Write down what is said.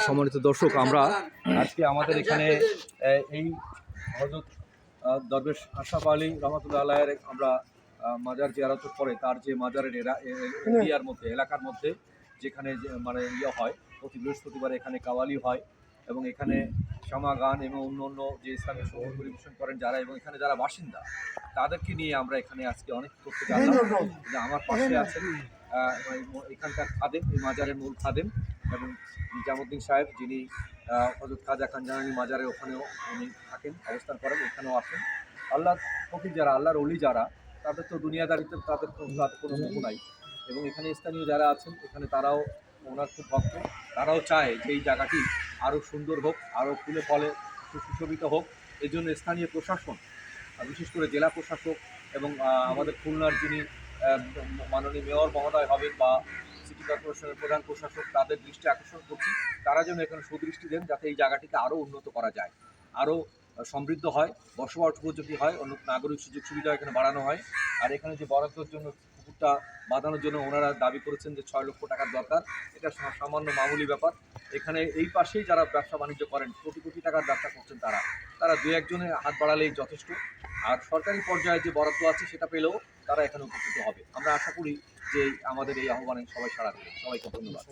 সম্মানিত দর্শক আমরা আজকে আমাদের এখানে এই হজরত দরবেশ আশরাফ আলী রহমতুল্লাহ আলাহের আমরা মাজার জিয়ারতের পরে তার যে মাজারের এরা- এরিয়ার মধ্যে এলাকার মধ্যে যেখানে যে মানে ইয়ে হয় প্রতি বৃহস্পতিবার এখানে কাওয়ালি হয় এবং এখানে শ্যামা গান এবং অন্য অন্য যে ইসলামিক শহর পরিবেশন করেন যারা এবং এখানে যারা বাসিন্দা তাদেরকে নিয়ে আমরা এখানে আজকে অনেক তথ্য জানলাম। আমার পাশে আছেন এখানকার খাদেম এই মাজারের মূল খাদেম। এবং নিজামুদ্দিন সাহেব যিনি হজরত খাজা খানজানানি মাজারে ওখানেও উনি থাকেন অবস্থান করেন, এখানেও আসেন। আল্লাহ ফকির যারা, আল্লাহর অলি যারা, তাদের তো দুনিয়াদারিতে তাদের কোনো মুখ নাই। এবং এখানে স্থানীয় যারা আছেন, এখানে তারাও ওনার খুব ভক্ত। তারাও চায় যে এই জায়গাটি আরও সুন্দর হোক, আরও ফুলে ফলে, সুশোভিত হোক। এই জন্য স্থানীয় প্রশাসন বিশেষ করে জেলা প্রশাসক এবং আমাদের খুলনার যিনি মাননীয় মেয়র মহোদয় হবেন বা সিটি কর্পোরেশনের প্রধান প্রশাসক তাদের দৃষ্টি আকর্ষণ করছি। তারা যেন এখানে সুদৃষ্টি দেন যাতে এই জায়গাটিকে আরও উন্নত করা যায় আরও সমৃদ্ধ হয় বসবাস উপযোগী হয়, অন্য নাগরিক সুযোগ সুবিধা এখানে বাড়ানো হয়। আর এখানে যে বরাদ্দর জন্য পুকুরটা বাঁধানোর জন্য ওনারা দাবি করেছেন যে ছয় লক্ষ টাকার দরকার। এটা সামান্য মামুলি ব্যাপার। এখানে এই পাশেই যারা ব্যবসা বাণিজ্য করেন, কোটি কোটি টাকার ব্যবসা করছেন তারা। তারা দু একজনে হাত বাড়ালেই যথেষ্ট। আর সরকারি পর্যায়ে যে বরাদ্দ আছে সেটা পেলেও তারা এখানে উপকৃত হবে। আমরা আশা করি যে আমাদের এই আহ্বানে সবাই সাড়া দেবে। সবাইকে ধন্যবাদ।